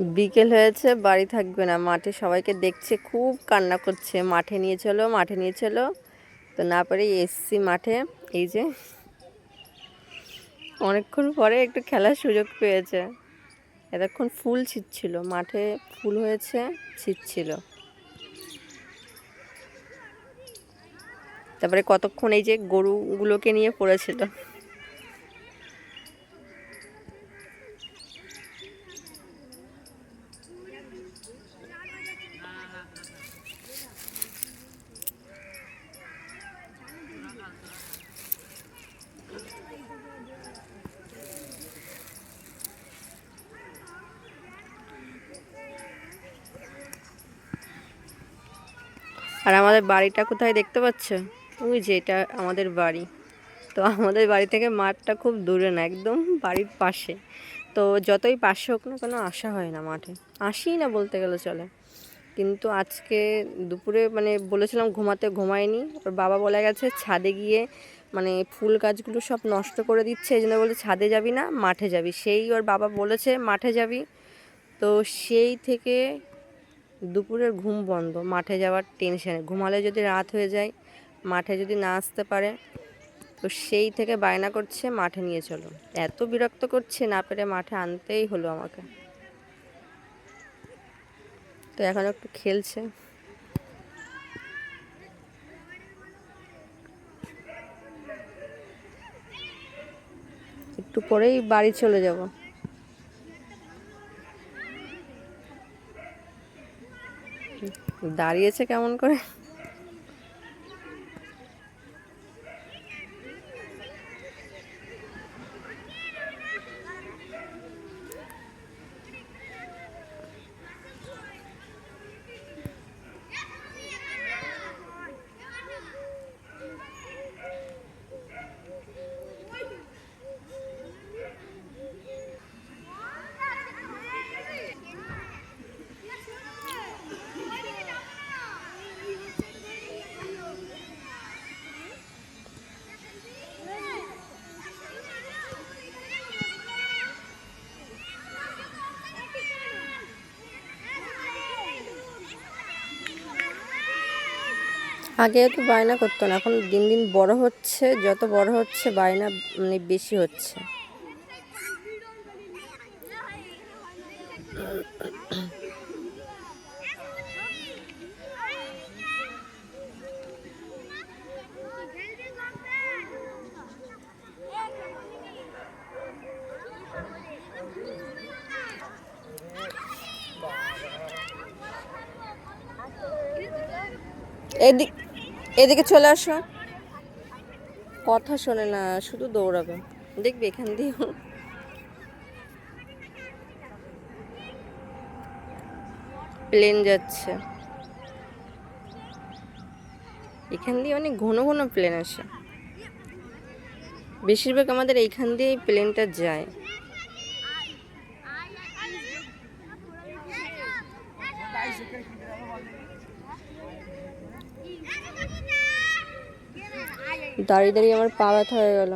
বিকেল হয়েছে, বাড়ি থাকবে না। মাঠে সবাইকে দেখছে, খুব কান্না করছে। মাঠে নিয়ে চলো, মাঠে নিয়ে চলো। তো না পারে এসছি মাঠে। এই যে, অনেকক্ষণ পরে একটু খেলার সুযোগ পেয়েছে। এতক্ষণ ফুল ছিটছিল, মাঠে ফুল হয়েছে, ছিটছিল। তারপরে কতক্ষণ এই যে গরুগুলোকে নিয়ে পড়েছিল? আর আমাদের বাড়িটা কোথায় দেখতে পাচ্ছ? ওই যে এটা আমাদের বাড়ি। তো আমাদের বাড়ি থেকে মাঠটা খুব দূরে না, একদম বাড়ির পাশে। তো যতই পাশে হোক না কেন আসা হয় না মাঠে। আসি না বলতে গেলে চলে। কিন্তু আজকে দুপুরে মানে বলেছিলাম ঘুমাতে ঘুমায়নি। ওর বাবা বলে গেছে ছাদে গিয়ে মানে ফুল গাছগুলো সব নষ্ট করে দিচ্ছে, এই জন্য বলে ছাদে যাবি না, মাঠে যাবি। সেই ওর বাবা বলেছে মাঠে যাবি। তো সেই থেকে দুপুরের ঘুম বন্ধ, মাঠে যাওয়ার টেনশনে ঘুমালে যদি রাত হয়ে যায়, মাঠে যদি না আসতে পারে, তো সেই থেকে বায়না করছে, মাঠে নিয়ে চলো। এত বিরক্ত করছে, না পেরে মাঠে আনতেই হলো আমাকে। তো এখন একটু খেলছে। একটু পরেই বাড়ি চলে যাব। দাঁড়িয়েছে কেমন করে? আগে তো বায়না করতো না, এখন দিন দিন বড় হচ্ছে, যত বড় হচ্ছে বায়না মানে বেশি হচ্ছে। এদিক এদিকে চলে আসো। কথা শোনে না, শুধু দৌড়াবে। দেখবি এখান দিয়েও। প্লেন যাচ্ছে। এখান দিয়ে অনেক ঘন ঘন প্লেন আসে। বেশিরভাগ আমাদের এইখান দিয়েই প্লেনটা যায়। দাঁড়িয়ে দাঁড়িয়ে আমার পা ব্যথা হয়ে গেল।